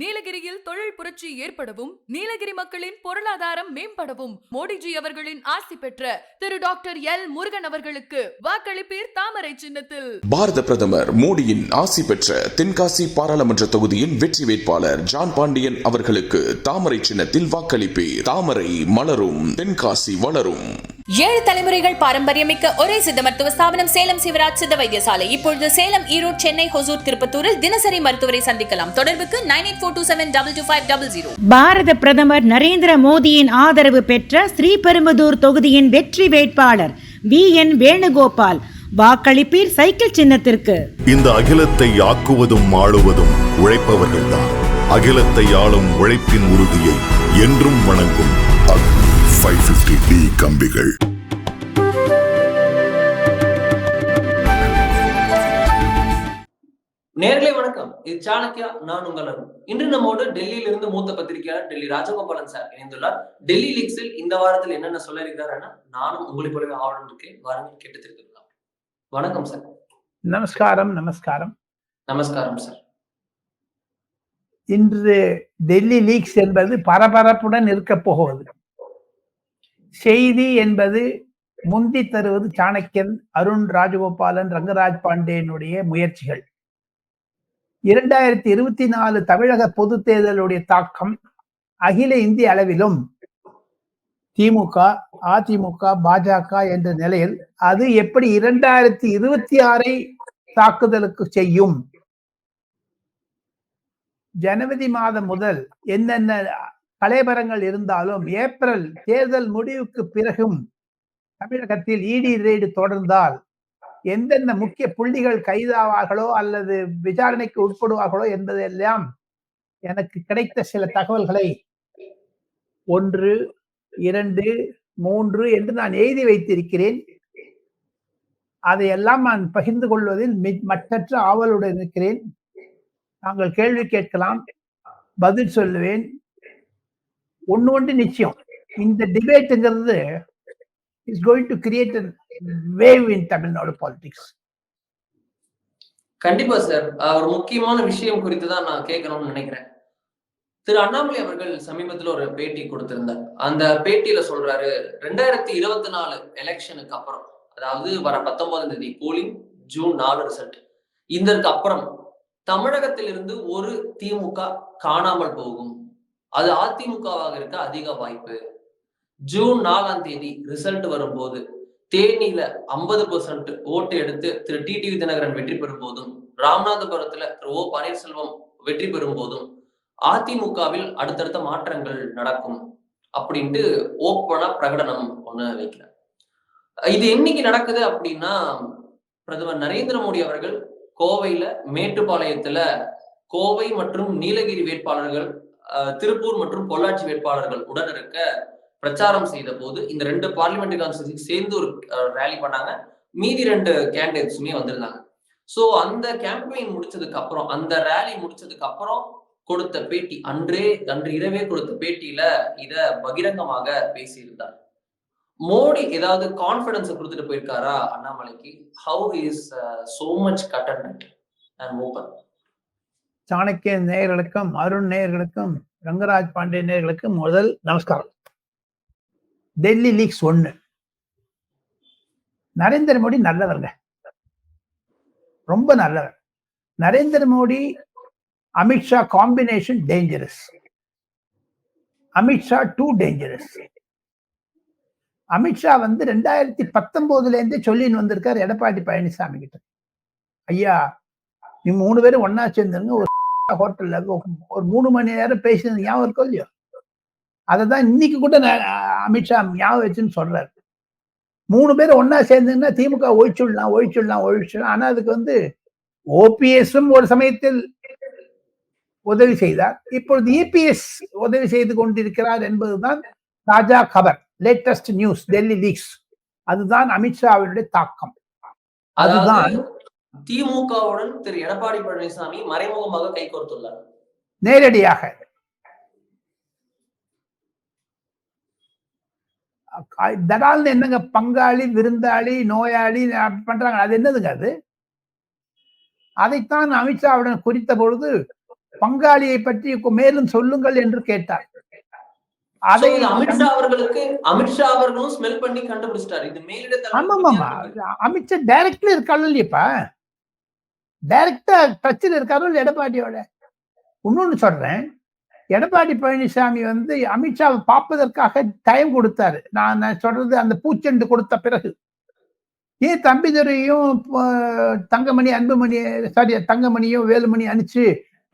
நீலகிரியில் தொழில் புரட்சி ஏற்படவும் நீலகிரி மக்களின் பொருளாதாரம் மேம்படவும் மோடிஜி அவர்களின் ஆசி பெற்ற திரு டாக்டர் எல் முருகன் அவர்களுக்கு வாக்களிப்பீர் தாமரை சின்னத்தில். பாரத பிரதமர் மோடியின் ஆசி பெற்ற தென்காசி பாராளுமன்ற தொகுதியின் வெற்றி வேட்பாளர் ஜான் பாண்டியன் அவர்களுக்கு தாமரை சின்னத்தில் வாக்களிப்பீர். தாமரை மலரும் தென்காசி வளரும். ஏழு தலைமுறைகள் பாரம்பரியமிக்க ஒரே சித்த மருத்துவ ஸ்தாபனம் சேலம் சிவராஜ் சித்த வைத்தியசாலை. இப்பொழுது சேலம் ஈரோடு சென்னை ஹொசூர் திருப்பத்தூரில் தினசரி மருத்துவரை சந்திக்கலாம். தொடர்புக்கு nine eight four two seven double two five double zero. பாரத பிரதமர் நரேந்திர மோடியின் ஆதரவு பெற்ற ஸ்ரீபெரும்புதூர் தொகுதியின் வெற்றி வேட்பாளர் வி என் வேணுகோபால். வாக்களிப்பீர் சைக்கிள் சின்னத்திற்கு. இந்த அகிலத்தை ஆக்குவதும் ஆளுவதும் உழைப்பவர்கள்தான். அகிலத்தை ஆளும் உழைப்பின் உறுதியை என்றும் வணங்கும் பிப்டி டி கம்பிகள். நேர்களே வணக்கம். இது சாணக்கியா நான் உங்கள் அருண். இன்று நம்மோடு டெல்லியில இருந்து மூத்த பத்திரிகையாளர் டெல்லி ராஜகோபாலன் சார் இணைந்துள்ளார். டெல்லி லீக்ஸில் இந்த வாரத்தில் என்னென்ன சொல்ல இருக்கிறார் நானும் உங்களை போலவே ஆவலம் இருக்கேன் வாருங்கள் கேட்டு தெரிஞ்சுக்கலாம் வணக்கம் சார். நமஸ்காரம் நமஸ்காரம். நமஸ்காரம் சார். இன்று டெல்லி லீக்ஸ் என்பது பரபரப்புடன் இருக்க போவது செய்தி என்பது முந்தி தருவது சாணக்கியன் அருண் ராஜகோபாலன் ரங்கராஜ் பாண்டேனுடைய முயற்சிகள். இரண்டாயிரத்தி இருபத்தி நாலு தமிழக பொது தேர்தலுடைய தாக்கம் அகில இந்திய அளவிலும் திமுக அதிமுக பாஜக என்ற நிலையில் அது எப்படி இரண்டாயிரத்தி இருபத்தி ஆறை தாக்குதலுக்கு செய்யும்? ஜனவரி மாதம் முதல் என்னென்ன கலைபரங்கள் இருந்தாலும் ஏப்ரல் தேர்தல் முடிவுக்கு பிறகும் தமிழகத்தில் இடி ரெய்டு தொடர்ந்தால் எந்தெந்த முக்கிய புள்ளிகள் கைதாவார்களோ அல்லது விசாரணைக்கு உட்படுவார்களோ என்பதெல்லாம் எனக்கு கிடைத்த சில தகவல்களை ஒன்று இரண்டு மூன்று என்று நான் எழுதி வைத்திருக்கிறேன். அதையெல்லாம் நான் பகிர்ந்து கொள்வதில் மற்றற்ற ஆவலுடன் இருக்கிறேன். நாங்கள் கேள்வி கேட்கலாம் பதில் சொல்லுவேன். ஒன்று ஒன்று நிச்சயம். இந்த டிபேட்டுங்கிறது is going to create wave in Tamil Nadu politics கண்டிப்பா சார் ஒரு முக்கியமான விஷயம் குறித்து தான் நான் கேட்கணும்னு நினைக்கிறேன். திரு அண்ணாமலை அவர்கள் சமீபத்துல ஒரு பேட்டி கொடுத்திருந்தார். அந்த பேட்டியில சொல்றாரு ரெண்டாயிரத்தி இருபத்தி நாலு எலெக்ஷனுக்கு அப்புறம் அதாவது வர பத்தொன்பதாம் தேதி போலிங் ஜூன் நாலு ரிசல்ட் இதற்கு அப்புறம் தமிழகத்திலிருந்து ஒரு திமுக காணாமல் போகும். அது அதிமுகவாக இருக்க அதிக வாய்ப்பு. ஜூன் நாலாம் தேதி ரிசல்ட் வரும்போது தேனியில ஐம்பது பெர்சன்ட் ஓட்டு எடுத்து திரு டி டிவி தினகரன் வெற்றி பெறும் போதும் ராமநாதபுரத்துல திரு ஓ பன்னீர்செல்வம் வெற்றி பெறும் போதும் அதிமுகவில் அடுத்தடுத்த மாற்றங்கள் நடக்கும் அப்படின்ட்டு ஓப்பனா பிரகடனம் ஒண்ணு வைக்கிறார். இது என்னைக்கு நடக்குது அப்படின்னா பிரதமர் நரேந்திர மோடி அவர்கள் கோவையில மேட்டுப்பாளையத்துல கோவை மற்றும் நீலகிரி வேட்பாளர்கள் திருப்பூர் மற்றும் பொள்ளாச்சி வேட்பாளர்கள் உடன் இருக்க பிரச்சாரம் செய்த போது இந்த ரெண்டு பார்லிமெண்ட் கான்ஸ்டியூன்சி சேர்ந்து ஒரு ரேலி பண்ணாங்க. மீதி ரெண்டு கேண்டிடேட்ஸுமே வந்திருந்தாங்க. ஸோ அந்த கேம்பெயின் முடிச்சதுக்கு அப்புறம் அந்த ரேலி முடிச்சதுக்கு அப்புறம் கொடுத்த பேட்டி அன்றே அன்று இரவே கொடுத்த பேட்டியில இத பகிரங்கமாக பேசியிருந்தார். மோடி ஏதாவது கான்பிடன்ஸ் கொடுத்துட்டு போயிருக்காரா அண்ணாமலைக்கு? How is so much cut and and Chanakya நேயர்களுக்கும் அருண் நேயர்களுக்கும் ரங்கராஜ் பாண்டே நேயர்களுக்கும் முதல் நமஸ்காரம். டெல்லி லீக்ஸ் ஒன்று நரேந்திர மோடி நல்லவருங்க. ரொம்ப நல்லவர். Narendra Modi Amit Shah combination dangerous. Amit Shah too dangerous. Amit Shah வந்து ரெண்டாயிரத்தி பத்தொன்பதுல இருந்தே சொல்லின்னு வந்திருக்காரு எடப்பாடி பழனிசாமி கிட்ட. ஐயா நீ மூணு பேரும் ஒன்னா சேர்ந்துருங்க ஒரு ஹோட்டல்ல ஒரு மூணு மணி நேரம் பேசினது ஞாபகம் இருக்கோ இல்லையோ? அதை தான் இன்னைக்கு கூட அமித்ஷா ஞாபகம் வச்சுன்னு சொல்றாரு. மூணு பேர் ஒன்னா சேர்ந்துங்கன்னா திமுக ஒழிச்சுடலாம் ஒழிச்சுடலாம் ஒழிச்சுடலாம். ஆனா அதுக்கு வந்து ஓபிஎஸும் ஒரு சமயத்தில் உதவி செய்தார். இப்பொழுது இபிஎஸ் உதவி செய்து கொண்டிருக்கிறார் என்பதுதான் தாஜா கபர் லேட்டஸ்ட் நியூஸ் டெல்லி லீக்ஸ் அதுதான் அமித்ஷாவினுடைய தாக்கம். அதுதான் திமுகவுடன் திரு எடப்பாடி பழனிசாமி மறைமுகமாக கை கோர்த்துள்ளார். நேரடியாக. தடால்னு என்னங்க? பங்காளி விருந்தாளி நோயாளி பண்றாங்க. அது என்னதுங்க அது? அதைத்தான் அமித்ஷாவுடன் குறித்த பொழுது பங்காளியை பற்றி மேலும் சொல்லுங்கள் என்று கேட்டார். அதை அமித்ஷா அவர்களுக்கு அமித்ஷா அவர்களும் ஸ்மெல் பண்ணி கண்டுபிடிச்சிட்டாரு. இது மேலிட தலைமை அமித்ஷா டைரக்ட்ல இருக்காரு இல்லையப்பா? டைரக்டா டச்சில் இருக்காரு எடப்பாடியோட? இன்னொன்னு சொல்றேன். எடப்பாடி பழனிசாமி வந்து அமித்ஷாவை பார்ப்பதற்காக டைம் கொடுத்தாரு. நான் சொல்றது அந்த பூச்செண்டு கொடுத்த பிறகு. ஏன் தம்பிதுரையும் தங்கமணி அன்புமணி சாரி தங்கமணியும் வேலுமணி அனுப்பிச்சு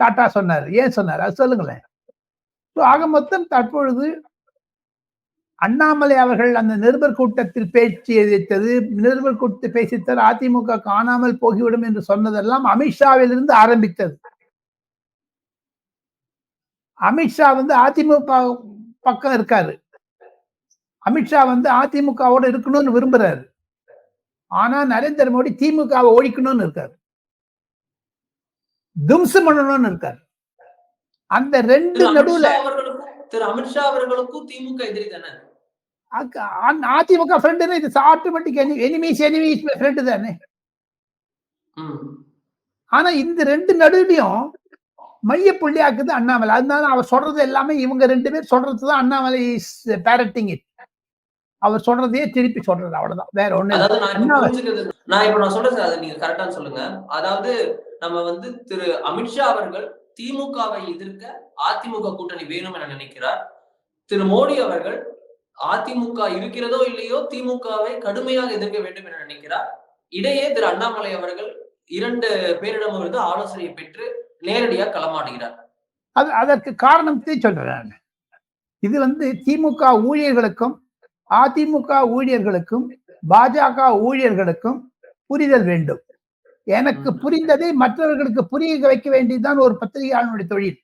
டாட்டா சொன்னார்? ஏன் சொன்னார்? அது சொல்லுங்களேன். ஸோ ஆக மொத்தம் தற்பொழுது அண்ணாமலை அவர்கள் அந்த நிருபர் கூட்டத்தில் பேச்சு எதிர்த்தது நிருபர் கூட்டத்தில் பேசித்தர் அதிமுக காணாமல் போகிவிடும் என்று சொன்னதெல்லாம் அமித்ஷாவிலிருந்து ஆரம்பித்தது. அமித்ஷா வந்து அதிமுக பக்கம் இருக்காரு. அமித்ஷா வந்து அதிமுகவோட இருக்கணும்னு விரும்புறாரு. ஆனா நரேந்திர மோடி திமுகவை ஒழிக்கணும்னு இருக்காரு. தும்சம் பண்ணணும்னு இருக்காரு. அந்த ரெண்டு நடுவுல திரு அமித்ஷா அவர்களுக்கும் திமுக எதிரி தானே? அதிமுக ஃப்ரெண்டுன்னு இது ஆட்டோமேட்டிக் எனிமீஸ் எனிமீஸ் ஃப்ரெண்டு தானே. ஆனா இந்த ரெண்டு நடுவுலையும் மைய புள்ளியாக்குது அண்ணாமலை. அதனால அவர் சொல்றது எல்லாமே இவங்க ரெண்டு பேர் சொல்றதுதான் அண்ணாமலை பேரட்டிங் இட் அவர் சொல்றதையே திருப்பி சொல்றது அவ்வளவுதான். வேற ஒண்ணு நான் இப்ப நான் சொல்றேன் அதை நீங்க கரெக்டா சொல்லுங்க. அதாவது நம்ம வந்து திரு அமித்ஷா அவர்கள் திமுகவை எதிர்க்க அதிமுக கூட்டணி வேணும் என நினைக்கிறார். திரு மோடி அவர்கள் அதிமுக இருக்கிறதோ இல்லையோ திமுகவை கடுமையாக எதிர்க்க வேண்டும் என நினைக்கிறார் இடையே திரு அண்ணாமலை அவர்கள் இரண்டு பேரிடமிருந்து ஆலோசனை பெற்று நேரடியாக களமாடுகிறார் அது அதற்கு காரணத்தை சொல்றேன். இது வந்து திமுக ஊழியர்களுக்கும் அதிமுக ஊழியர்களுக்கும் பாஜக ஊழியர்களுக்கும் புரிதல் வேண்டும் எனக்கு. புரிந்ததை மற்றவர்களுக்கு புரிய வைக்க வேண்டியதுதான் ஒரு பத்திரிகையாளனுடைய தொழில்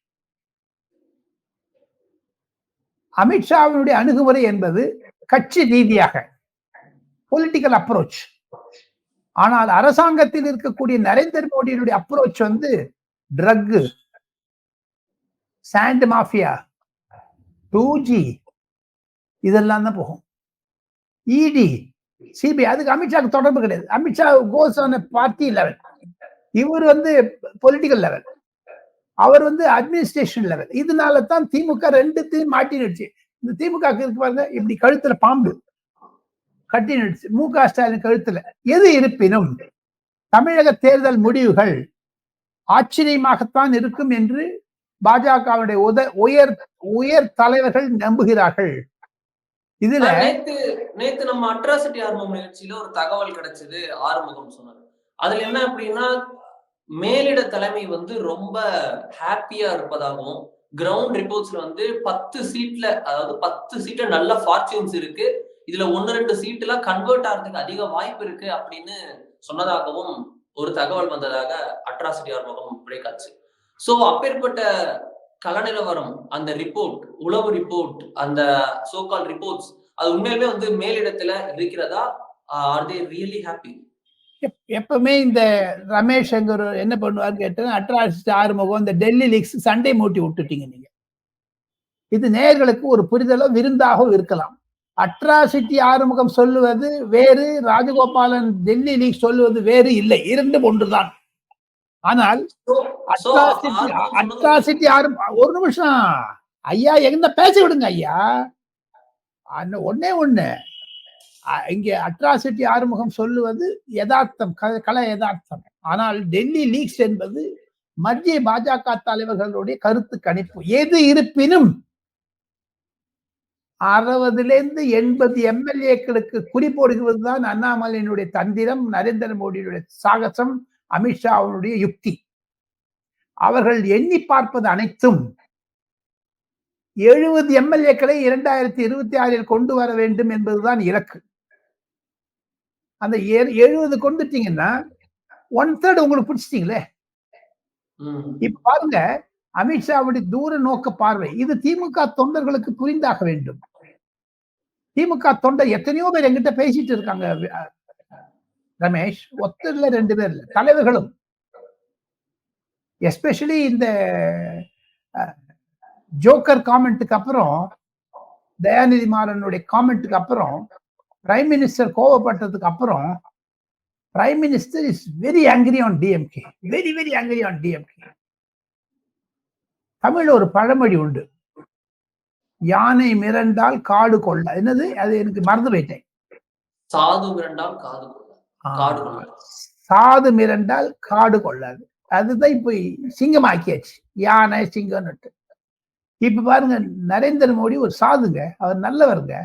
அமித்ஷாவினுடைய அணுகுமுறை என்பது கட்சி ரீதியாக பொலிட்டிக்கல் அப்ரோச் ஆனால் அரசாங்கத்தில் இருக்கக்கூடிய நரேந்திர மோடியினுடைய அப்ரோச் வந்து drug sand mafia two G இதெல்லாம் தான் போகும். இடி சிபிஐ அதுக்கு அமித்ஷாக்கு தொடர்பு கிடையாது. Amit Shah goes on party level இவர் வந்து பொலிட்டிக்கல் லெவல் அவர் வந்து அட்மினிஸ்ட்ரேஷன் லெவல் இதனால தான் திமுக ரெண்டுத்தையும் மாட்டினுச்சு இந்த திமுக இருக்கு பாருங்க இப்படி கழுத்துல பாம்பு கட்டினுச்சு மு க ஸ்டாலின் கழுத்துல. எது இருப்பினும் தமிழக தேர்தல் முடிவுகள் ஆச்சரியமாகத்தான் இருக்கும் என்று பாஜகவுடைய உத உயர் உயர் தலைவர்கள் நம்புகிறார்கள். இதுல நேத்து நேத்து நம்ம அட்ராசிட்டி ஆர்வம் நிகழ்ச்சியில ஒரு தகவல் கிடைச்சது ஆறுமுகம் சொன்னாரு. அதுல என்ன அப்படின்னா மேலிட தலைமை வந்து ரொம்ப ஹாப்பியா இருப்பதாகவும் கிரவுண்ட் ரிப்போர்ட்ஸ்ல வந்து பத்து சீட்ல அதாவது பத்து சீட்ல நல்ல ஃபார்ச்சூன்ஸ் இருக்கு. இதுல ஒன்னு ரெண்டு சீட் எல்லாம் கன்வெர்ட் ஆகிறதுக்கு அதிக வாய்ப்பு இருக்கு அப்படின்னு சொன்னதாகவும் ஒரு தகவல் வந்ததாக அட்ராசிட்டி ஆர்வகம் பிரேக்காச்சு சோ அப்பேற்பட்ட கலநிலவரம் அந்த ரிப்போர்ட் உளவு ரிப்போர்ட் அந்த சோகால் ரிப்போர்ட்ஸ் அது உண்மையிலுமே வந்து மேலிடத்துல இருக்கிறதா? ஆர் தே ரியலி ஹாப்பி எப்பவுமே இந்த ரமேஷ் என்கிற என்ன பண்ணுவார் கேட்டா அட்ராசிட்டி ஆறுமுகம் இந்த டெல்லி லீக்ஸ் சண்டை மூட்டி விட்டுட்டீங்க நீங்க. இது நேயர்களுக்கு ஒரு புரிதலோ விருந்தாகவும் இருக்கலாம். அட்ராசிட்டி ஆறுமுகம் சொல்லுவது வேறு ராஜகோபாலன் டெல்லி லீக் சொல்லுவது வேறு இல்லை. இரண்டும் ஒன்றுதான். ஆனால் அட்ராசிட்டி அட்ராசிட்டி ஆறு ஒரு நிமிஷம். ஐயா எங்க பேச விடுங்க ஐயா. அந்த ஒண்ணே. இங்கே அட்ராசிட்டி ஆறுமுகம் சொல்லுவது யதார்த்தம் க- கல யதார்த்தம். ஆனால் டெல்லி லீக்ஸ் என்பது மத்திய பாஜக தலைவர்களுடைய கருத்து கணிப்பு. எது இருப்பினும் அறுபதுல இருந்து எண்பது எம்எல்ஏக்களுக்கு குறி போடுகிறது தான் அண்ணாமலையினுடைய தந்திரம் நரேந்திர மோடியினுடைய சாகசம் அமித்ஷாவினுடைய யுக்தி. அவர்கள் எண்ணி பார்ப்பது அனைத்தும் எழுபது எம்எல்ஏக்களை இரண்டாயிரத்தி இருபத்தி ஆறில் கொண்டு வர வேண்டும் என்பதுதான் இலக்கு. அந்த எழுபது கொண்டுட்டீங்கன்னா ஒன் தேர்ட் உங்களுக்கு பிடிச்சிட்டீங்களே? இப்ப பாருங்க அமித்ஷாவுடைய தூர நோக்க பார்வை இது திமுக தொண்டர்களுக்கு புரிந்தாக வேண்டும். திமுக தொண்டர் எத்தனையோ பேர் எங்கிட்ட பேசிட்டு இருக்காங்க ரமேஷ். ஒத்தர்ல ரெண்டு பேர் தலைவர்களும். எஸ்பெஷலி இந்த ஜோக்கர் காமெண்ட்டுக்கு அப்புறம் தயாநிதி மாறனுடைய காமெண்ட்டுக்கு அப்புறம் பிரைம் மினிஸ்டர் கோவப்பட்டதுக்கு அப்புறம் prime minister is very angry on DMK very very angry on DMK தமிழ்ல ஒரு பழமொழி உண்டு. யானை மிரண்டால் காடு கொள்ள. என்னது? அது எனக்கு மறந்து போயிட்டேன். சாது மிரண்டால் காடு கொள்ள. சாது மிரண்டால் காடு கொள்ளாது. அதுதான் இப்ப சிங்கமாக்கியாச்சு. யானை சிங்கம்னுட்டு. இப்ப பாருங்க நரேந்திர மோடி ஒரு சாதுங்க. அவர் நல்லவருங்க.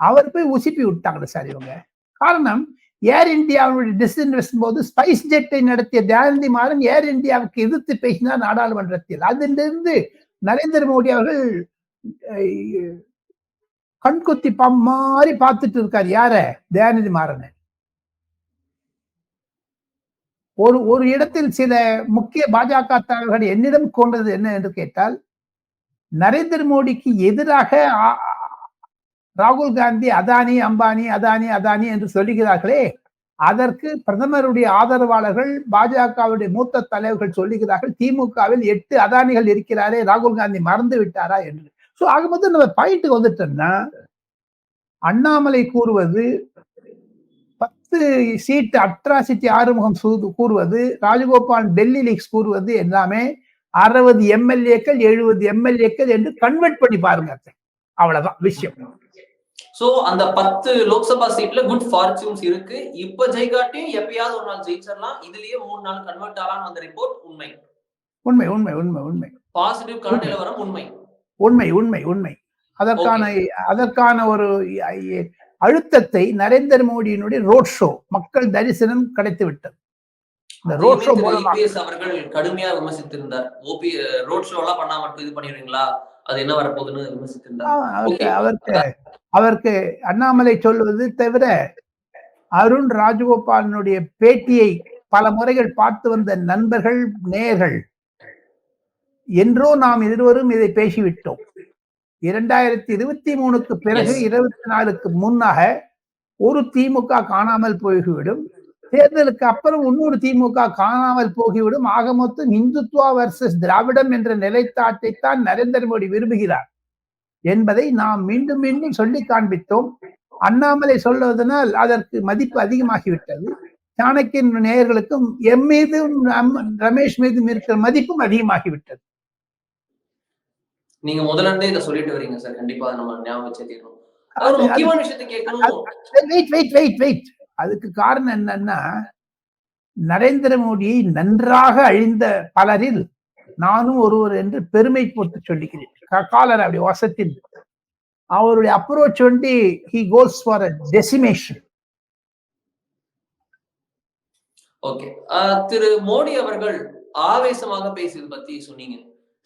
அவர் போய் உசுப்பி விட்டாங்க சார் இவங்க. காரணம் ஏர் இந்தியாவுடைய டிசிஷன் போது ஸ்பைஸ் ஜெட்டை நடத்திய தயானந்தி மாறன் ஏர் இந்தியாவுக்கு எதிர்த்து பேசினார் நாடாளுமன்றத்தில். அதிலிருந்து நரேந்திர மோடி அவர்கள் கண்கொத்தி கண்குத்தி பம் மாதிரி பார்த்துட்டு இருக்காரு. யார? தயாநிதி மாறனை. ஒரு ஒரு இடத்தில் சில முக்கிய பாஜக தலைவர்கள் என்னிடம் கொண்டது என்ன என்று கேட்டால் நரேந்திர மோடிக்கு எதிராக ராகுல் காந்தி அதானி அம்பானி அதானி அதானி என்று சொல்லுகிறார்களே அதற்கு பிரதமருடைய ஆதரவாளர்கள் பாஜகவுடைய மூத்த தலைவர்கள் சொல்லுகிறார்கள் திமுகவில் எட்டு அதானிகள் இருக்கிறாரே ராகுல் காந்தி மறந்து விட்டாரா என்று. சோ ஆகும்போது நம்ம பாயிண்ட்டுக்கு வந்துட்டோம்னா அண்ணாமலை கூறுவது பத்து சீட்டு அட்ராசிட்டி ஆறுமுகம் கூறுவது ராஜகோபால் டெல்லி லீக்ஸ் கூறுவது எல்லாமே அறுபது எம்எல்ஏக்கள் எழுபது எம்எல்ஏக்கள் என்று கன்வெர்ட் பண்ணி பாருங்க அவ்வளவுதான் விஷயம். சோ அந்த பத்து லோக்சபா சீட்ல குட் ஃபார்ச்சூன்ஸ் இருக்கு. இப்ப ஜெயிக்காட்டியும் எப்பயாவது ஒரு நாள் ஜெயிச்சிடலாம் இதுலயே மூணு நாள் கன்வெர்ட் ஆகலாம் அந்த ரிப்போர்ட் உண்மை. உண்மை உண்மை உண்மை உண்மை. பாசிட்டிவ் கள நிலவரம் உண்மை. உண்மை உண்மை உண்மை. அதற்கான அதற்கான ஒரு அழுத்தத்தை நரேந்திர மோடியினுடைய ரோட் ஷோ மக்கள் தரிசனம் கிடைத்து விட்டது இந்த ரோட் ஷோ EPS அவர்கள் கடுமையா விமர்சித்திருந்தார். ஓபி ரோட் ஷோ எல்லாம் பண்ணா மட்டும் இது பண்ணிடுவீங்களா? அது என்ன வரப்போகுதுன்னு விமர்சித்திருந்தார். அவருக்கு. அவருக்கு அண்ணாமலை சொல்வது தவிர அருண் ராஜகோபாலனுடைய பேட்டியை பல முறைகள் பார்த்து வந்த நண்பர்கள் நேயர்கள் என்றோ நாம் இருவரும் இதை பேசிவிட்டோம். இரண்டாயிரத்தி இருபத்தி மூணுக்கு பிறகு. இருபத்தி நாலுக்கு முன்னாக ஒரு திமுக காணாமல் போய்விடும். தேர்தலுக்கு அப்புறம் இன்னொரு திமுக காணாமல் போகிவிடும். ஆக மொத்தம் இந்துத்துவா வர்சஸ் திராவிடம் என்ற நிலைப்பாட்டை தான் நரேந்திர மோடி விரும்புகிறார். என்பதை நாம் மீண்டும் மீண்டும் சொல்லி காண்பித்தோம். அண்ணாமலை சொல்வதனால் அதற்கு மதிப்பு அதிகமாகிவிட்டது. சாணக்கியன் நேயர்களுக்கும் எம் மீதும் ரமேஷ் மீதும் இருக்கிற மதிப்பும் அதிகமாகிவிட்டது. நீங்க முதல்ல இருந்தே இதை சொல்லிட்டு வரீங்க சார். கண்டிப்பா நம்ம ஞாபகம் அதுக்கு காரணம் என்னன்னா நரேந்திர மோடியை நன்றாக அழிந்த பலரில் நானும் ஒருவர் என்று பெருமை போட்டு சொல்லிக்கிறேன் காலர் அப்படி வசத்தில். அவருடைய அப்ரோச் வந்து he goes for a decimation okay திரு மோடி அவர்கள் ஆவேசமாக பேசியது பத்தி சொன்னீங்க.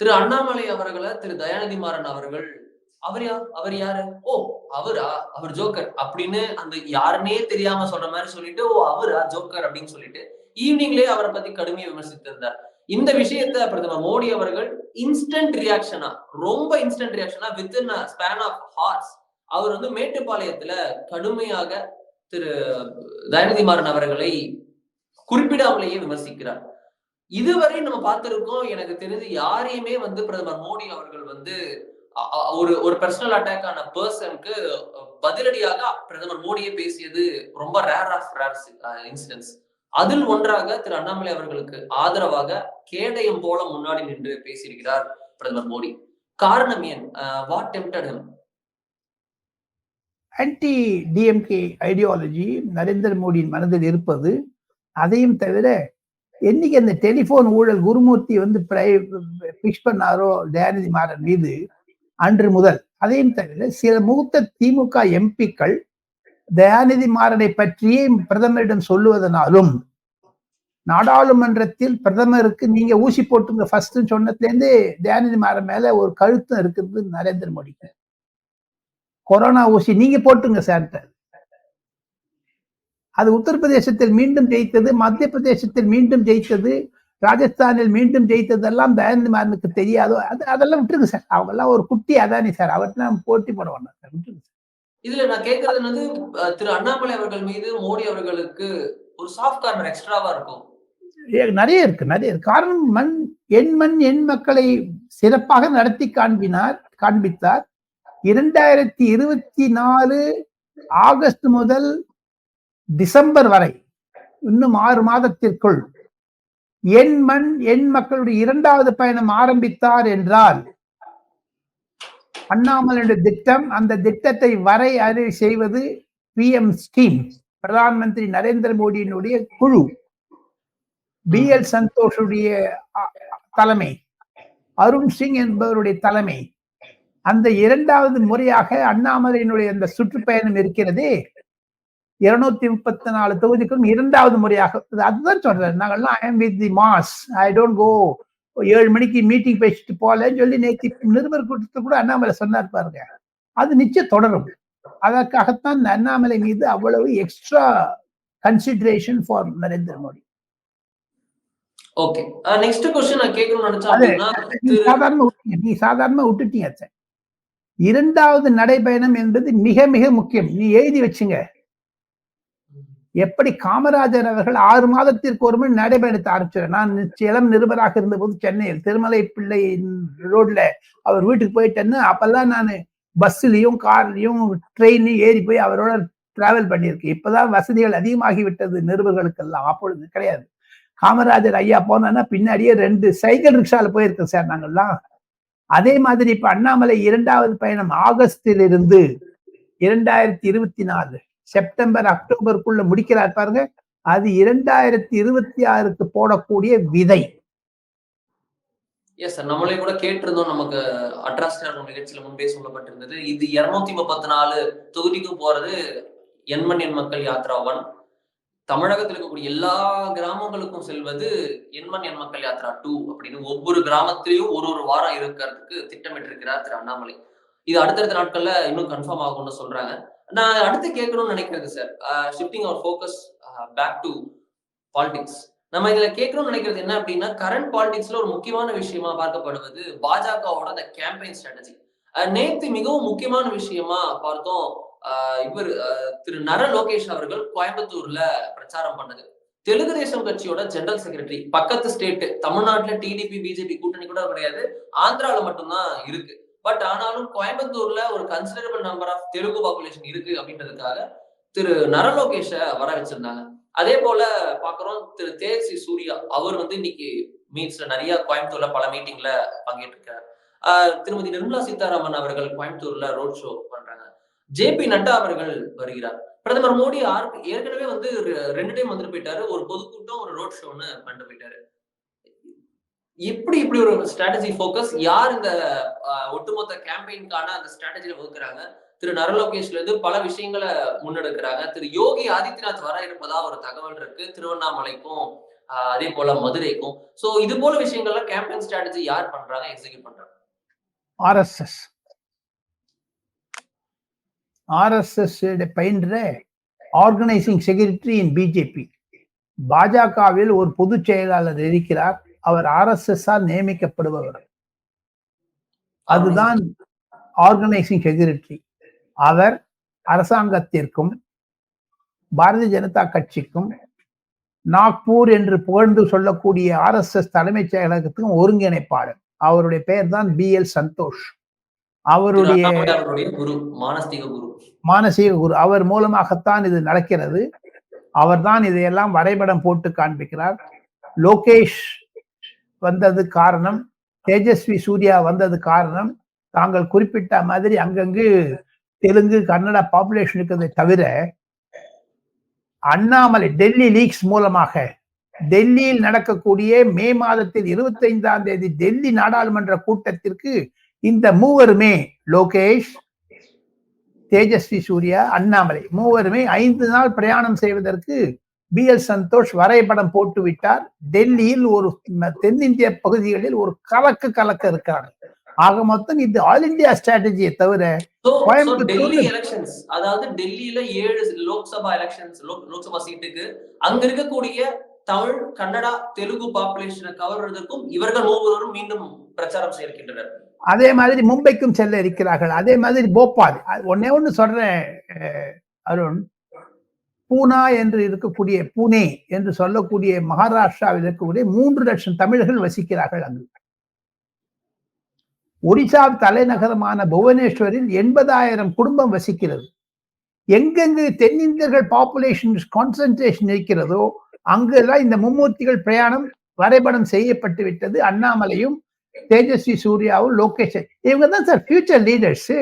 திரு அண்ணாமலை அவர்களை திரு தயாநிதி மாறன் அவர்கள் அவர் யார்? அவர் யாரு? ஓ அவரா? அவர் ஜோக்கர். அப்படின்னு அந்த யாருன்னே தெரியாம சொல்ற மாதிரி சொல்லிட்டு ஓ அவரா ஜோக்கர் அப்படின்னு சொல்லிட்டு ஈவினிங்லயே அவரை பத்தி கடுமையை விமர்சித்திருந்தார். இந்த விஷயத்த பிரதமர் மோடி அவர்கள் இன்ஸ்டன்ட் ரியாக்ஷனா ரொம்ப இன்ஸ்டன்ட் ரியாக்ஷனா within span of hours அவர் வந்து மேட்டுப்பாளையத்துல கடுமையாக திரு தயநிதி மாறன் அவர்களை குறிப்பிடாமலேயே விமர்சிக்கிறார். இதுவரை நம்ம பார்த்திருக்கோம் எனக்கு தெரிஞ்சு யாரையுமே வந்து பிரதமர் மோடி அவர்கள் வந்து ஒரு ஒரு பர்சனல் அட்டாக் ஆன பர்சனுக்கு பதிலடியாக பிரதமர் மோடியே பேசியது ரொம்ப ரேர் ஆஃப் ரேர் இன்சிடென்ட்ஸ் அதில் ஒன்றாக திரு அண்ணாமலை அவர்களுக்கு ஆதரவாக கேடயம் போல முன்னாடி நின்று பேசியிருக்கிறார் பிரதமர் மோடி. காரணம் ஏன்? What tempted anti DMK ideology Narendra மோடியின் மனதில் இருப்பது அதையும் தவிர என்னைக்கு அந்த டெலிபோன் ஊழல் குருமூர்த்தி வந்து பிக்ஸ் பண்ணாரோ தயாநிதி மாறன் மீது அன்று முதல் அதையும் தவிர சில மூத்த திமுக எம்பிக்கள் தயாநிதி மாறனை பற்றியே பிரதமரிடம் சொல்லுவதனாலும் நாடாளுமன்றத்தில் பிரதமருக்கு நீங்க ஊசி போட்டுங்க ஃபர்ஸ்ட் சொன்னதுலேருந்து தயாநிதி மாறன் மேல ஒரு கழுத்தம் இருக்குது நரேந்திர மோடிக்கு. கொரோனா ஊசி நீங்க போட்டுங்க சார்ட்ட அது உத்தரப்பிரதேசத்தில் மீண்டும் ஜெயித்தது மத்திய பிரதேசத்தில் மீண்டும் ஜெயித்தது ராஜஸ்தானில் மீண்டும் ஜெயித்ததெல்லாம் தயாநிதி மாறனுக்கு தெரியாதோ அது அதெல்லாம் விட்டுருங்க சார் அவங்க எல்லாம் ஒரு குட்டி அதானி சார் அவர்கிட்ட போட்டி போட வேண்டாம் சார் விட்டுருங்க சார். இதுல நான் கேட்கறது வந்து திரு அண்ணாமலை அவர்கள் மீது மோடி அவர்களுக்கு ஒரு சாஃப்ட் கார்னர் எக்ஸ்ட்ராவா இருக்கும். நிறைய இருக்கு நிறைய இருக்கு. காரணம் மண் என் மண் என் மக்களை சிறப்பாக நடத்தி காண்பினார் காண்பித்தார். இரண்டாயிரத்தி இருபத்தி நாலு ஆகஸ்ட் முதல் டிசம்பர் வரை இன்னும் ஆறு மாதத்திற்குள் என் மண் என் மக்களுடைய இரண்டாவது பயணம் ஆரம்பித்தார் என்றால் அண்ணாமலையுடைய திட்டம் அந்த திட்டத்தை வரை அறி செய்வது B M scheme Pradhan Mantri Narendra மோடியினுடைய குழு. பி எல் சந்தோஷுடைய தலைமை அருண் சிங் என்பவருடைய தலைமை. அந்த இரண்டாவது முறையாக அண்ணாமலையினுடைய அந்த சுற்றுப்பயணம் இருக்கிறதே. இருநூத்தி முப்பத்தி நாலு தொகுதிக்கும் இரண்டாவது முறையாக அதுதான் சொல்றேன் நாங்கள்லாம் I am with the mass I don't go ஏழு மணிக்கு மீட்டிங் பேசிட்டு போகலன்னு சொல்லி நேற்று நிருபர் கூட்டத்தில் கூட அண்ணாமலை சொன்னார் பாருங்க. அது நிச்சயம் தொடரும். அதற்காகத்தான் இந்த அண்ணாமலை மீது அவ்வளவு extra consideration for Narendra Modi. Okay next நான் கேட்கணும்னு நினைச்சேன் சாதாரணமா நீ சாதாரணமா விட்டுட்டீங்க. இரண்டாவது நடைபயணம் என்பது மிக மிக முக்கியம். நீ எழுதி வச்சுங்க. எப்படி காமராஜர் அவர்கள் ஆறு மாதத்திற்கு ஒரு மணி நடைபயணத்தை ஆரம்பிச்சார்? நான் இளம் நிருபராக இருந்தபோது சென்னையில் திருமலை பிள்ளை ரோட்ல அவர் வீட்டுக்கு போயிட்டேன்னு அப்பெல்லாம் நான் பஸ்ஸுலயும் கார்லயும் ட்ரெயின்லையும் ஏறி போய் அவரோட டிராவல் பண்ணியிருக்கேன். இப்பதான் வசதிகள் அதிகமாகி விட்டது நிருபர்களுக்கெல்லாம். அப்பொழுது கிடையாது. காமராஜர் ஐயா போனா பின்னாடியே ரெண்டு சைக்கிள் ரிக்ஷால போயிருக்கோம் சார் நாங்கெல்லாம். அதே மாதிரி இப்ப அண்ணாமலை இரண்டாவது பயணம் ஆகஸ்டிலிருந்து இரண்டாயிரத்தி இருபத்தி நாலு. செப்டம்பர் அக்டோபருக்குள்ள முடிக்கிறார் பாருங்க. அது இரண்டாயிரத்தி இருபத்தி ஆறுக்கு போடக்கூடிய விதை. எஸ் சார் நம்மளே கூட கேட்டிருந்தோம். நமக்கு அட்ராஸ்டர் நிகழ்ச்சியில முன்பே சொல்லப்பட்டிருந்தது. இது இருநூத்தி முப்பத்தி நாலு தொகுதிக்கும் போறது எண்மண் எண் மக்கள் யாத்ரா ஒன் தமிழகத்தில் இருக்கக்கூடிய எல்லா கிராமங்களுக்கும் செல்வது எண்மண் எண் மக்கள் யாத்ரா டூ அப்படின்னு ஒவ்வொரு கிராமத்திலையும் ஒரு ஒரு வாரம் இருக்கிறதுக்கு திட்டமிட்டிருக்கிறார் திரு அண்ணாமலை. இது அடுத்தடுத்த நாட்கள்ல இன்னும் கன்ஃபார்ம் ஆகும்னு சொல்றாங்க. நான் அடுத்து கேட்கணும்னு நினைக்கிறது சார் ஷிஃப்டிங் அவர் ஃபோக்கஸ் பேக் டு பாலிடிக்ஸ் நம்ம இதுல கேட்கணும்னு நினைக்கிறது என்ன அப்படின்னா கரண்ட் பாலிடிக்ஸ்ல ஒரு முக்கியமான விஷயமா பார்க்கப்படுவது பாஜகவோட அந்த கேம்பெயின் ஸ்ட்ராட்டஜி நேத்து மிகவும் முக்கியமான விஷயமா பார்த்தோம் இவர் திரு நர லோகேஷ் அவர்கள் கோயம்புத்தூர்ல பிரச்சாரம் பண்ணது. தெலுங்கு தேசம் கட்சியோட ஜெனரல் செக்ரட்டரி பக்கத்து ஸ்டேட் தமிழ்நாட்டுல டிடிபி பிஜேபி கூட்டணி கூட கிடையாது ஆந்திரால மட்டும்தான் இருக்கு. பட் ஆனாலும் கோயம்புத்தூர்ல ஒரு considerable number of Telugu population இருக்கு அப்படின்றதுக்காக திரு நரலோகேஷ வர வச்சிருந்தாங்க. அதே போல பாக்குறோம் திரு தேஜி சூர்யா அவர் வந்து இன்னைக்கு மீட்ஸ்ல நிறைய கோயம்புத்தூர்ல பல மீட்டிங்ல பங்கேற்றிருக்காரு. திருமதி நிர்மலா சீதாராமன் அவர்கள் கோயம்புத்தூர்ல ரோட் ஷோ பண்றாங்க. ஜே பி நட்டா அவர்கள் வருகிறார். பிரதமர் மோடி ஏற்கனவே வந்து ரெ- ரெண்டு டைம் வந்துட்டு போயிட்டாரு. ஒரு பொதுக்கூட்டம் ஒரு ரோட் ஷோன்னு பண்ணிட்டு போயிட்டாரு. எப்படி இப்படி ஒரு ஸ்ட்ராட்டஜி ஃபோக்கஸ் யார் இந்த ஒட்டுமொத்த கேம்பெயின்கான அந்த ஸ்ட்ராட்டஜியில வகுக்கிறாங்க? திரு நரலோகேஷ்ல இருந்து பல விஷயங்களை முன்னெடுக்கிறாங்க. திரு யோகி ஆதித்யநாத் வர இருப்பதா ஒரு தகவல் இருக்கு. திருவண்ணாமலைக்கும் அதே போல மதுரைக்கும். சோ இது போல விஷயங்கள்ல கேம்பெயின் ஸ்ட்ராட்டஜி யார் பண்றாங்க எக்ஸிக்யூட் பண்றாங்க? ஆர்எஸ்எஸ் ஆர்எஸ்எஸ் பயின்ற ஆர்கனைசிங் செக்ரட்டரி இன் பிஜேபி பாஜகவில் ஒரு பொதுச் செயலாளர் இருக்கிறார். அவர் ஆர்எஸ்எஸ் ஆல் நியமிக்கப்படுபவர். அதுதான் ஆர்கனைசிங் செக்ரட்டரி அவர் அரசாங்கத்திற்கும் பாரதிய ஜனதா கட்சிக்கும் நாக்பூர் என்று புகழ்ந்து சொல்லக்கூடிய ஆர்எஸ்எஸ் தலைமைச் செயலகத்துக்கும் ஒருங்கிணைப்பாளர். அவருடைய பெயர் தான் பி எல் சந்தோஷ். அவருடைய மானசீக குரு. அவர் மூலமாகத்தான் இது நடக்கிறது. அவர்தான் இதையெல்லாம் வரைபடம் போட்டு காண்பிக்கிறார். லோகேஷ் வந்தது காரணம். தேஜஸ்வி சூர்யா வந்தது காரணம். தாங்கள் குறிப்பிட்ட மாதிரி அங்கங்கு தெலுங்கு கன்னட பாப்புலேஷன் இருக்கிறதை தவிர அண்ணாமலை டெல்லி லீக்ஸ் மூலமாக டெல்லியில் நடக்கக்கூடிய மே மாதத்தில் இருபத்தி ஐந்தாம் தேதி டெல்லி நாடாளுமன்ற கூட்டத்திற்கு இந்த மூவருமே லோகேஷ் தேஜஸ்வி சூர்யா அண்ணாமலை மூவருமே ஐந்து நாள் பிரயாணம் செய்வதற்கு பி எல் சந்தோஷ் வரைபடம் போட்டு விட்டார் டெல்லியில் ஒரு தென்னிந்திய பகுதிகளில் ஒரு கலக்கு கலக்க இருக்கிறார்கள் ஆக மொத்தம் இது ஆல் இந்தியா ஸ்ட்ராட்டஜியை தவிர டெல்லி எலெக்ஷன்ஸ் அதாவது டெல்லியில ஏழு லோக்சபா எலெக்ஷன்ஸ் லோக்சபா சீட்டுக்கு அங்க இருக்கக்கூடிய தமிழ் கன்னடா தெலுங்கு பாப்புலேஷனை கவர்றதுக்கும் இவர்கள் மூவரும் மீண்டும் பிரச்சாரம் செய்ய இருக்கின்றனர் அதே மாதிரி மும்பைக்கும் செல்ல இருக்கிறார்கள். அதே மாதிரி போபால். ஒண்ணே ஒண்ணு சொல்றேன் அருண். பூனா என்று இருக்கக்கூடிய பூனே என்று சொல்லக்கூடிய மகாராஷ்டிராவில் இருக்கக்கூடிய மூன்று லட்சம் தமிழர்கள் வசிக்கிறார்கள் அங்கு. ஒடிசா தலைநகரமான புவனேஸ்வரில் எண்பதாயிரம் குடும்பம் வசிக்கிறது. எங்கெங்கு தென்னிந்தியர்கள் பாப்புலேஷன் கான்சென்ட்ரேஷன் இருக்கிறதோ அங்கெல்லாம் இந்த மும்மூர்த்திகள் பிரயாணம் வரைபடம் செய்யப்பட்டு விட்டது. அண்ணாமலையும் தேஜஸ்வி சூர்யாவும் லோகேஷ் இவங்க தான் சார் ஃபியூச்சர் லீடர்ஸ்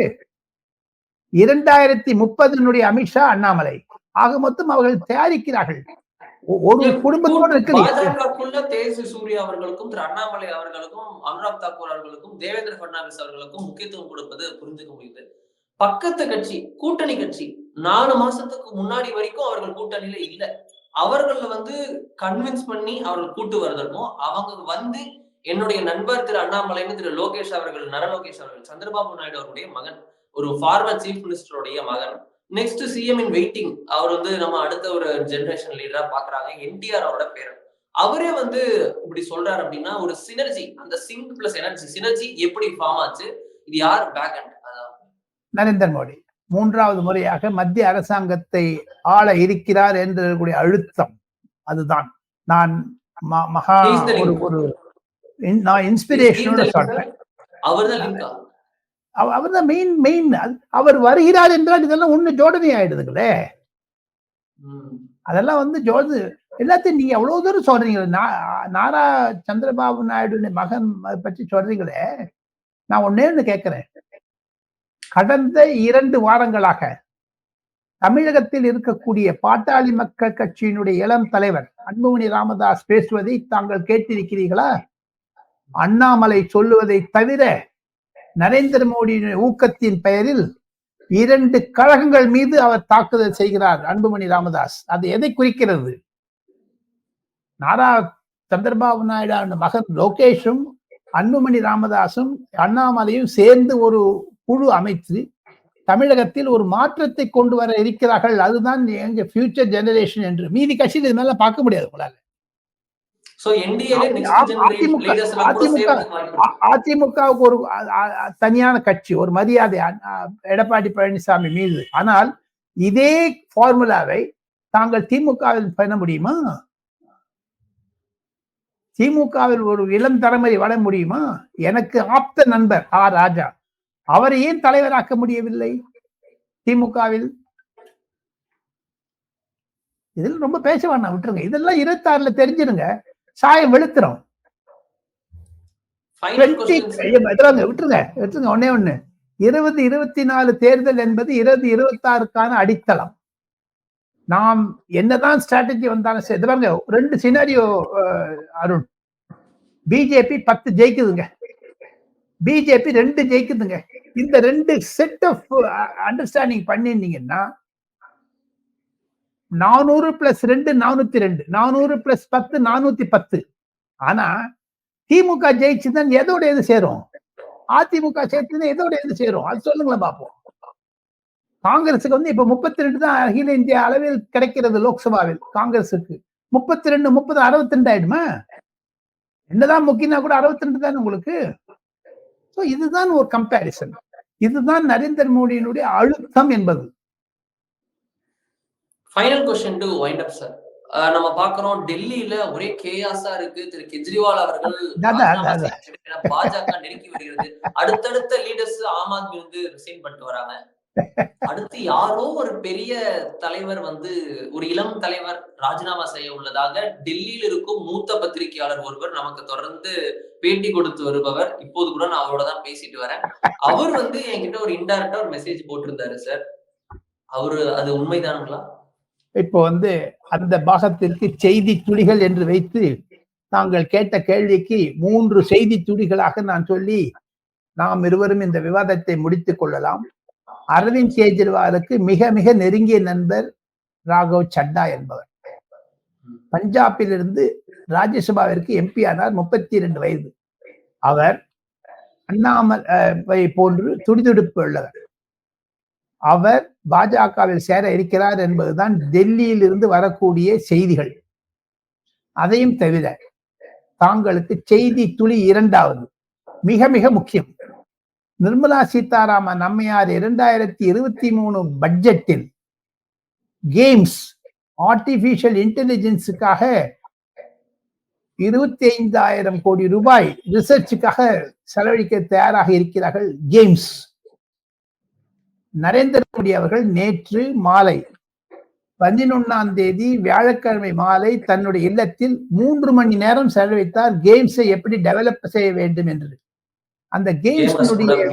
இரண்டாயிரத்தி முப்பதினுடைய அமித்ஷா அண்ணாமலை. ஆக மொத்தம் அவர்கள் தயாரிக்கிறார்கள். ஒரு குடும்பத்தோடு இருக்குது தேஜஸ்வி சூர்யா அவர்களுக்கும் திரு அண்ணாமலை அவர்களுக்கும் அனுராக் தாக்கூர் அவர்களுக்கும் தேவேந்திர பட்னாவிஸ் அவர்களுக்கும் முக்கியத்துவம் கொடுப்பது புரிஞ்சுக்க முடியுது. பக்கத்து கட்சி கூட்டணி கட்சி நாலு மாசத்துக்கு முன்னாடி வரைக்கும் அவர்கள் கூட்டணியில இல்ல. அவர்கள் வந்து கன்வின்ஸ் பண்ணி அவர்கள் கூட்டு வருவதற்கும் அவங்க வந்து என்னுடைய நண்பர் திரு அண்ணாமலைன்னு திரு லோகேஷ் அவர்கள் நர லோகேஷ் அவர்கள் சந்திரபாபு நாயுடு அவருடைய மகன் ஒரு ஃபார்மர் சீஃப் மினிஸ்டருடைய மகன். நெக்ஸ்ட் சிஎம் இன் வெயிட்டிங் அவர் வந்து நம்ம அடுத்த ஒரு ஜெனரேஷன் லீடரா பாக்குறாங்க என்டிஆர் அவரோட பேரன் அவரே வந்து இப்படி சொல்றாரு அப்படின்னா ஒரு சினர்ஜி அந்த சிங்க் பிளஸ் எனர்ஜி சினர்ஜி எப்படி ஃபார்ம் ஆச்சு? இது யார்? Back and Narendra Modi. மூன்றாவது முறையாக மத்திய அரசாங்கத்தை ஆள இருக்கிறார் என்ற அழுத்தம். அதுதான். நான் மகா ஒரு நான் இன்ஸ்பிரேஷனோட சொல்றேன். அவர் தான் லிங்கா அவர் தான் மெயின் மெயின் அவர் வருகிறார் என்றால் இதெல்லாம் ஒண்ணு ஜோடனை ஆயிடுதுங்களே. அதெல்லாம் வந்து ஜோது எல்லாத்தையும் நீங்க எவ்வளவு தூரம் சொல்றீங்களே நா- நாரா சந்திரபாபு நாயுடு மகன் பற்றி சொல்றீங்களே. நான் ஒன்னே ஒண்ணு கேட்கிறேன். கடந்த இரண்டு வாரங்களாக தமிழகத்தில் இருக்கக்கூடிய பாட்டாளி மக்கள் கட்சியினுடைய இளம் தலைவர் அன்புமணி ராமதாஸ் பேசுவதை தாங்கள் கேட்டிருக்கிறீர்களா? அண்ணாமலை சொல்லுவதை தவிர நரேந்திர மோடியின் ஊக்கத்தின் பெயரில் இரண்டு கழகங்கள் மீது அவர் தாக்குதல் செய்கிறார் அன்புமணி ராமதாஸ். அது எதை குறிக்கிறது? நாரா சந்திரபாபு நாயுடு மகன் லோகேஷும் அன்புமணி ராமதாசும் அண்ணாமலையும் சேர்ந்து ஒரு குழு அமைத்து தமிழகத்தில் ஒரு மாற்றத்தை கொண்டு வர இருக்கிறார்கள். அதுதான் எங்க ஃபியூச்சர் ஜெனரேஷன் என்று. மீதி கட்சியில் இது மேல பார்க்க முடியாது உங்களால அதிமுகவுக்கு ஒரு தனியான கட்சி ஒரு மரியாதை எடப்பாடி பழனிசாமி மீது. ஆனால் இதே ஃபார்முலாவை தாங்கள் திமுகவில் பண்ண முடியுமா? திமுகவில் ஒரு இளம் தலைமுறை வர முடியுமா? எனக்கு ஆப்த நண்பர் ஆ ராஜா. அவரை ஏன் தலைவராக்க முடியவில்லை? திமுகவில்? இதில் ரொம்ப பேச வேணாம் விட்டுருங்க. இதெல்லாம் இருபத்தாறுல தெரிஞ்சிருங்க. சாயம் வெளுத்துரும். Final 20 questions. ஐயா, விட்டுருங்க விட்டுருங்க விட்டுருங்க ஒண்ணே இருபது இருபத்தி நாலு தேர்தல் என்பது இருபது இருபத்தாறுக்கான அடித்தளம். நாம் என்னதான் ஸ்ட்ராட்டஜி வந்தாலும் சரி பாருங்க ரெண்டு சினாரியோ அருண். பிஜேபி பத்து ஜெயிக்குதுங்க. பிஜேபி ரெண்டு ஜெயிக்குதுங்க. இந்த ரெண்டு செட் ஆஃப் அண்டர்ஸ்டாண்டிங் பண்ணிருந்தீங்கன்னா நானூறு பிளஸ் ரெண்டு நானூத்தி ரெண்டு. நானூறு பிளஸ் பத்து நானூத்தி பத்து. ஆனா திமுக ஜெயிச்சுதான் எதோட எது சேரும்? அதிமுக சேர்த்துதான் எதோட எது சேரும்? அது சொல்லுங்களேன் பார்ப்போம் காங்கிரஸுக்கு வந்து இப்ப முப்பத்தி ரெண்டு தான் அகில இந்திய அளவில் கிடைக்கிறது லோக்சபாவில். காங்கிரஸுக்கு முப்பத்தி ரெண்டு முப்பது அறுபத்தி ரெண்டு ஆயிடுமா? என்னதான் முக்கியம்னா கூட அறுபத்தி ரெண்டு தானே உங்களுக்கு? So இதுதான் ஒரு கம்பேரிசன் இதுதான் நரேந்திர மோடியினுடைய அழுத்தம் என்பது. Final question to wind up sir நம்ம பாக்குறோம் டெல்லியில ஒரே கேயாஸா இருக்கு. திரு கெஜ்ரிவால் அவர்கள் பாஜக நெருக்கி வருகிறது. அடுத்தடுத்த லீடர்ஸ் ஆம் ஆத்மி வந்து ரிசைன் பண்ணிட்டு வராங்க. அடுத்து யாரோ ஒரு பெரிய தலைவர் வந்து ஒரு இளம் தலைவர் ராஜினாமா செய்ய உள்ளதாக டெல்லியில் இருக்கும் மூத்த பத்திரிகையாளர் ஒருவர் நமக்கு தொடர்ந்து பேட்டி கொடுத்து வருபவர். இப்போது கூட நான் அவரோட தான் பேசிட்டு வரேன். அவர் வந்து என்கிட்ட ஒரு இன்டைரக்டா ஒரு மெசேஜ் போட்டிருந்தாரு சார் அவரு அது உண்மைதானுங்களா? இப்போ வந்து அந்த பாகத்திற்கு செய்தி துளிகள் என்று வைத்து தாங்கள் கேட்ட கேள்விக்கு மூன்று செய்தி துளிகளாக நான் சொல்லி நாம் இருவரும் இந்த விவாதத்தை முடித்துக் கொள்ளலாம். அரவிந்த் கெஜ்ரிவாலுக்கு மிக மிக நெருங்கிய நண்பர் ராகவ் சட்டா என்பவர். பஞ்சாபிலிருந்து ராஜ்யசபாவிற்கு எம்பி ஆனார் முப்பத்தி இரண்டு வயது. அவர் அண்ணாமலை போன்று துடிதுடிப்பு உள்ளவர். அவர் பாஜகவில் சேர இருக்கிறார் என்பதுதான் டெல்லியில் இருந்து வரக்கூடிய செய்திகள். அதையும் தவிர தாங்களுக்கு செய்தி துளி இரண்டாவது மிக மிக முக்கியம். நிர்மலா சீதாராமன் அம்மையார் இரண்டாயிரத்தி இருபத்தி மூணு பட்ஜெட்டில் கேம்ஸ் ஆர்டிபிஷியல் இன்டெலிஜென்ஸுக்காக இருபத்தி ஐந்தாயிரம் கோடி ரூபாய் ரிசர்ச்சுக்காக செலவழிக்க தயாராக இருக்கிறார்கள் கேம்ஸ். நரேந்திர மோடி அவர்கள் நேற்று மாலை பதினொன்னாம் தேதி வியாழக்கிழமை மாலை தன்னுடைய இல்லத்தில் மூன்று மணி நேரம் செலவித்தார் கேம்ஸை எப்படி டெவலப் செய்ய வேண்டும் என்று. அந்த கேம்ஸினுடைய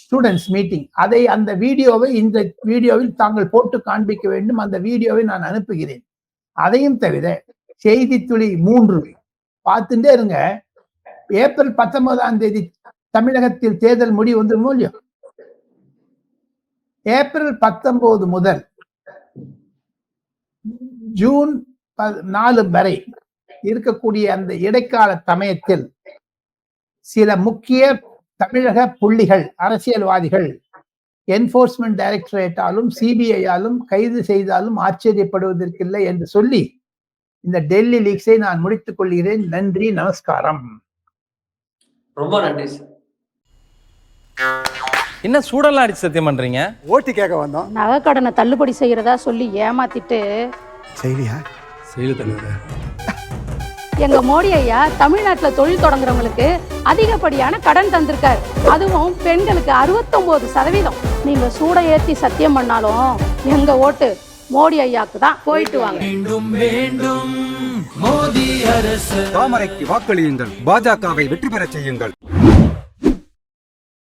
ஸ்டூடெண்ட்ஸ் மீட்டிங் அதை அந்த வீடியோவை இந்த வீடியோவில் தாங்கள் போட்டு காண்பிக்க வேண்டும். அந்த வீடியோவை நான் அனுப்புகிறேன். அதையும் தவிர செய்தி துளி மூன்று. பார்த்துட்டே இருங்க. ஏப்ரல் பத்தொன்பதாம் தேதி தமிழகத்தில் தேர்தல் முடிவு வந்துருமோ இல்லையோ? ஏப்ரல் பத்தொன்பது முதல் ஜூன் ப- நாலு வரை இருக்கக்கூடிய அந்த இடைக்கால சமயத்தில் சில முக்கிய தமிழக புள்ளிகள் அரசியல்வாதிகள் என்போர்ஸ்மெண்ட் டைரக்டரேட்டாலும் சிபிஐயாலும் கைது செய்தாலும் ஆச்சரியப்படுவதற்கில்லை என்று சொல்லி இந்த டெல்லி லீக்ஸை நான் முடித்துக் கொள்கிறேன். நன்றி நமஸ்காரம். ரொம்ப நன்றி என்ன சூடெல்லாம் அடிச்சு சத்தியம் பண்றீங்க? ஓட்டி கேட்க வந்தோம். நகைக்கடனை தள்ளுபடி செய்யறதா சொல்லி ஏமாத்திட்டு. செய்தியா செய்தி தலைவர் எங்க மோடி ஐயா தமிழ்நாட்டுல தொழில் தொடங்குறவங்களுக்கு அதிகப்படியான கடன் தந்திருக்காரு. அதுவும் பெண்களுக்கு 69% சதவீதம். நீங்க சூட ஏத்தி சத்தியம் பண்ணாலும் எங்க ஓட்டு மோடி ஐயாக்கு தான். போயிட்டு வாங்க. தாமரைக்கு வாக்களியுங்கள். பாஜகவை வெற்றி பெறச் செய்யுங்கள்.